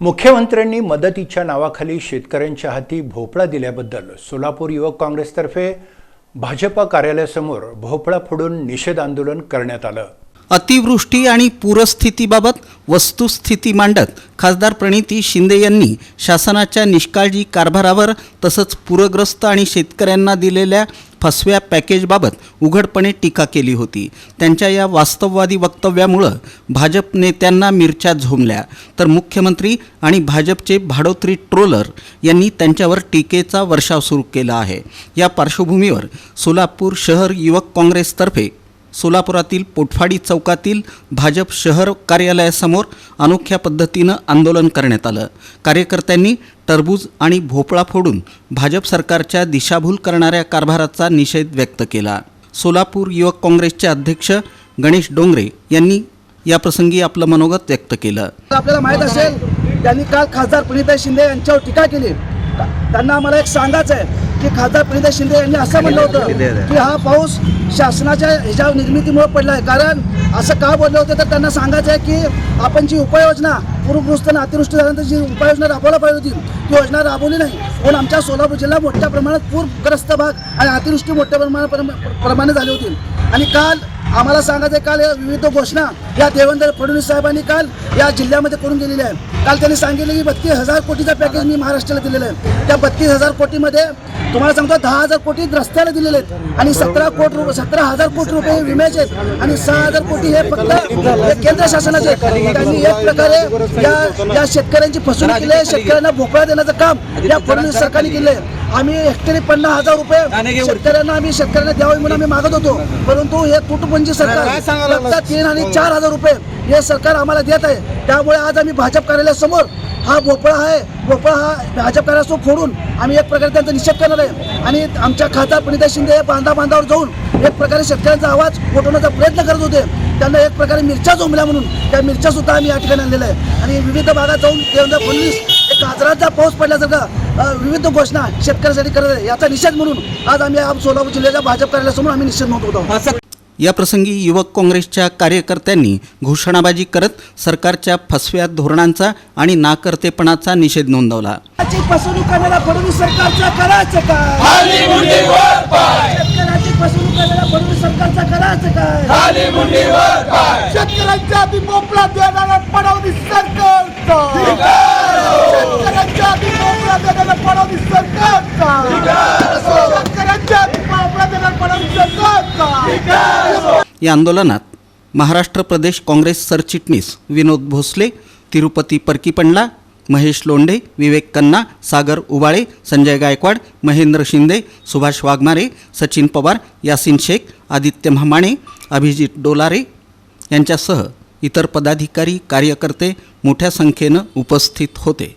मुख्यमंत्र्यांनी मदतीच्या नावाखाली शेतकऱ्यांच्या हाती भोपळा दिल्याबद्दल सोलापूर युवक काँग्रेसतर्फे भाजपा कार्यालयासमोर भोपळा फोडून निषेध आंदोलन करण्यात आलं. अतिवृष्टी आणि पूरस्थितीबाबत वस्तुस्थिती मांडत खासदार प्रणिती शिंदे यांनी शासनाच्या निष्काळजी कारभारावर तसंच पूरग्रस्त आणि शेतकऱ्यांना दिलेल्या फसव्या पॅकेजबाबत उघडपणे टीका केली होती. त्यांच्या या वास्तववादी वक्तव्यामुळं भाजप नेत्यांना मिरच्या झोमल्या तर मुख्यमंत्री आणि भाजपचे भाडोत्री ट्रोलर यांनी त्यांच्यावर टीकेचा वर्षाव सुरू केला आहे. या पार्श्वभूमीवर सोलापूर शहर युवक काँग्रेसतर्फे सोलापुरातील पोटफाडी चौकातील भाजप शहर कार्यालयासमोर अनोख्या पद्धतीनं आंदोलन करण्यात आलं. कार्यकर्त्यांनी टरबूज आणि भोपळा फोडून भाजप सरकारच्या दिशाभूल करणाऱ्या कारभाराचा निषेध व्यक्त केला. सोलापूर युवक काँग्रेसचे अध्यक्ष गणेश डोंगरे यांनी याप्रसंगी आपलं मनोगत व्यक्त केलं. आपल्याला माहीत असेल त्यांनी काल खासदार प्रणिता शिंदे यांच्यावर टीका केली. त्यांना आम्हाला एक सांगायचं आहे की खासदार प्रणिता शिंदे यांनी असं म्हणलं होतं की हा पाऊस शासनाच्या ह्याच्या निर्मितीमुळे पडला आहे कारण असं का बोललं होतं? तर त्यांना सांगायचं आहे की आपण जी उपाययोजना पूरग्रस्त आणि अतिवृष्टी झाल्यानंतर जी उपाययोजना राबवला पाहिजे होती ती योजना राबवली नाही. पण आमच्या सोलापूर जिल्हा मोठ्या प्रमाणात पूरग्रस्त भाग आणि अतिवृष्टी मोठ्या प्रमाणात प्रमाणे झाली होती. आणि काल आम्हाला सांगायचं काल या विविध घोषणा या देवेंद्र फडणवीस साहेबांनी काल या जिल्ह्यामध्ये करून दिलेल्या आहे काल त्यांनी सांगितलं की बत्तीस हजार कोटीचा पॅकेज मी महाराष्ट्राला दिलेलं आहे. त्या बत्तीस हजार कोटीमध्ये तुम्हाला सांगतो दहा हजार कोटी रस्त्याला दिलेले आहेत. आणि सतरा कोटी रुपये सतरा हजार कोटी रुपये विम्याचे आहेत. आणि सहा हजार कोटी हे फक्त केंद्र शासनाचे त्यांनी एक प्रकारे या या शेतकऱ्यांची फसवणूक केली आहे. शेतकऱ्यांना भोपळा देण्याचं काम या फडणवीस सरकारने केलं आहे आम्ही हेक्टरी पन्नास हजार रुपये शेतकऱ्यांना आम्ही शेतकऱ्यांना द्यावे म्हणून आम्ही मागत होतो. परंतु हे तुटपुंजी सरकार तीन आणि चार हजार रुपये हे सरकार आम्हाला देत आहे. त्यामुळे आज आम्ही भाजप कार्यालयासमोर हा भोपळा आहे. भोपळा हा भाजप कार्यालयासमोर फोडून आम्ही एक प्रकारे त्यांचा निषेध करणार आहे. आणि आमच्या खासदार प्रणिता शिंदे हे बांधा बांधावर जाऊन एक प्रकारे शेतकऱ्यांचा आवाज उठवण्याचा प्रयत्न करत होते. त्यांना एक प्रकारे मिरच्या जोमल्या म्हणून त्या मिरच्या सुद्धा आम्ही या ठिकाणी आणलेल्या आहे आणि विविध भागात जाऊन देवेंद्र फडणवीस एक गाजराचा पाऊस पडल्यासारखा विविध घोषणा शेतकऱ्यासाठी करत आहे. याचा निषेध म्हणून आज आम्ही या सोलापूर जिल्ह्याच्या भाजप कार्यालयासमोर आम्ही निषेध नोंदवत आहोत. याप्रसंगी युवक काँग्रेसच्या कार्यकर्त्यांनी घोषणाबाजी करत सरकारच्या फसव्या धोरणांचा आणि नाकर्तेपणाचा निषेध नोंदवला. फसवणूक करणाऱ्या फडणवीस सरकारचं करायचं काय? शेतकऱ्याची फसवणूक करणाऱ्या फडणवीस सरकारचं करायचं काय? शेतकऱ्यांच्या आधी मोकळा देणारा फडणवीस सरकारचा शेतकऱ्यांच्या आधी मोकळा देणारा फडणवीस सरकारचा शेतकऱ्यांच्या आधी मोकळा देणारा फडणवीस सरकारचा या आंदोलनात महाराष्ट्र प्रदेश काँग्रेस सरचिटणीस विनोद भोसले तिरुपती परकीपंडला महेश लोंढे विवेक कन्ना सागर उबाळे संजय गायकवाड महेंद्र शिंदे सुभाष वाघमारे सचिन पवार यासिन शेख आदित्य म्हामाणे अभिजित डोलारे यांच्यासह इतर पदाधिकारी कार्यकर्ते मोठ्या संख्येनं उपस्थित होते.